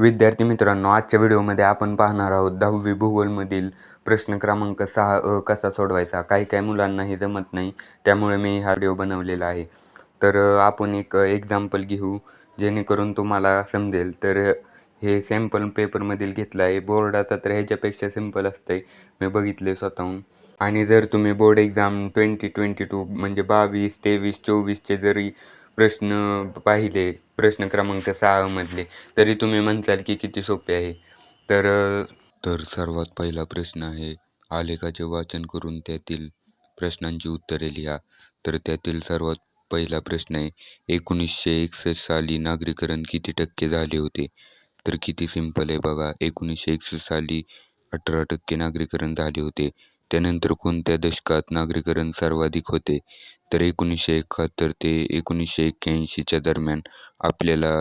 विद्यार्थी मित्रांनो आजच्या व्हिडिओमध्ये आपण पाहणार आहोत दहावी भूगोलमधील प्रश्न क्रमांक सहा अ कसा सोडवायचा? काही काही मुलांना हे जमत नाही त्यामुळे मी हा व्हिडिओ बनवलेला आहे. तर आपण एक एक्झाम्पल घेऊ जेणेकरून तुम्हाला समजेल. तर हे सॅम्पल पेपरमधील घेतलं आहे. बोर्डाचा तर ह्याच्यापेक्षा सिंपल असतं आहे मी बघितले स्वतःहून. आणि जर तुम्ही board exam twenty twenty two म्हणजे बावीस तेवीस चोवीसचे जरी प्रश्न पाहिले प्रश्न क्रमांक सहामधले तरी तुम्ही म्हणसाल की किती सोपे आहे? तर तर सर्वात पहिला प्रश्न आहे आलेखाचे वाचन करून त्यातील प्रश्नांची उत्तरे लिहा. तर त्यातील सर्वात पहिला प्रश्न आहे एकोणीसशे एकसष्ट साली नागरीकरण किती टक्के झाले होते? तर किती सिंपल आहे बघा एकोणीसशे एकसष्ट साली अठरा टक्के नागरीकरण झाले होते. त्यानंतर कोणत्या दशकात नागरीकरण सर्वाधिक होते? तर एकोणीसशे एकाहत्तर ते एकोणीसशे एक्क्याऐंशीच्या दरम्यान आपल्याला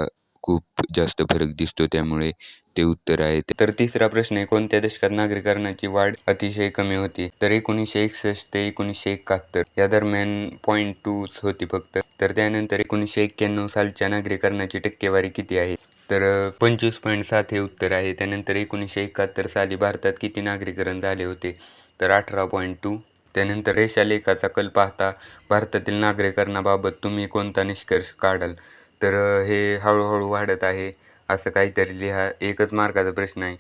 खूप जास्त फरक दिसतो त्यामुळे ते उत्तर आहे. तर तिसरा प्रश्न आहे कोणत्या दशकात नागरीकरणाची वाढ अतिशय कमी होती? तर एकोणीसशे एकसष्ट ते एकोणीसशे एकाहत्तर या दरम्यान पॉईंट टूच होती फक्त. तर त्यानंतर एकोणीसशे एक्क्याण्णव सालच्या नागरीकरणाची टक्केवारी किती आहे? तर पंचवीस पॉईंट सात हे उत्तर आहे. त्यानंतर एकोणीसशे एकाहत्तर साली भारतात किती नागरीकरण झाले होते? तर अठरा पॉईंट टू त्यानंतर रेषालेखाचा कल पाहता भारतातील नागरीकरणाबाबत तुम्ही कोणता निष्कर्ष काढाल? तर हे हळूहळू वाढत आहे असं काहीतरी लिहा. एकच मार्काचा प्रश्न आहे.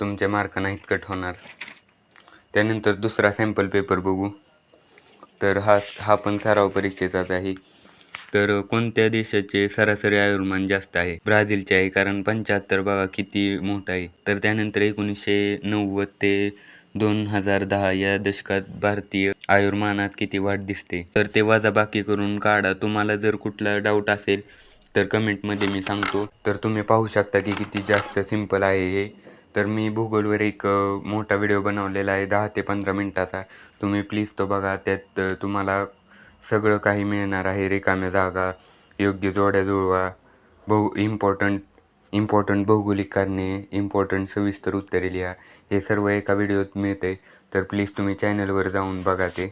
तुमच्या मार्कांना नाहीत कट होणार त्यानंतर दुसरा सॅम्पल पेपर बघू. तर हा हा पण सराव परीक्षेचाच आहे. तर कोणत्या देशाचे सरासरी आयुर्मान जास्त आहे? ब्राझीलचे आहे कारण पंच्याहत्तर बघा किती मोठं आहे. तर त्यानंतर एकोणीसशे नव्वद ते दोन हजार दहा या दशकात भारतीय आयुर्मानात किती वाढ दिसते? तर ते वजाबाकी करून काढा. तुम्हाला जर कुठला डाऊट असेल तर कमेंटमध्ये मी सांगतो. तर तुम्ही पाहू शकता की किती जास्त सिंपल आहे हे. तर मी भूगोलवर एक मोठा व्हिडिओ बनवलेला आहे दहा ते पंधरा मिनटाचा. तुम्ही प्लीज तो बघा. त्यात तुम्हाला सगळं काही मिळणार आहे. रिकाम्या जागा योग्य जोड्या जुळवा बहु इम्पॉर्टंट इम्पॉर्टंट भौगोलिक कारणे इम्पॉर्टंट सविस्तर उत्तरे लिहा. हे सर्व एका व्हिडिओत मिळते. तर प्लीज तुम्ही चॅनलवर जाऊन बघा ते.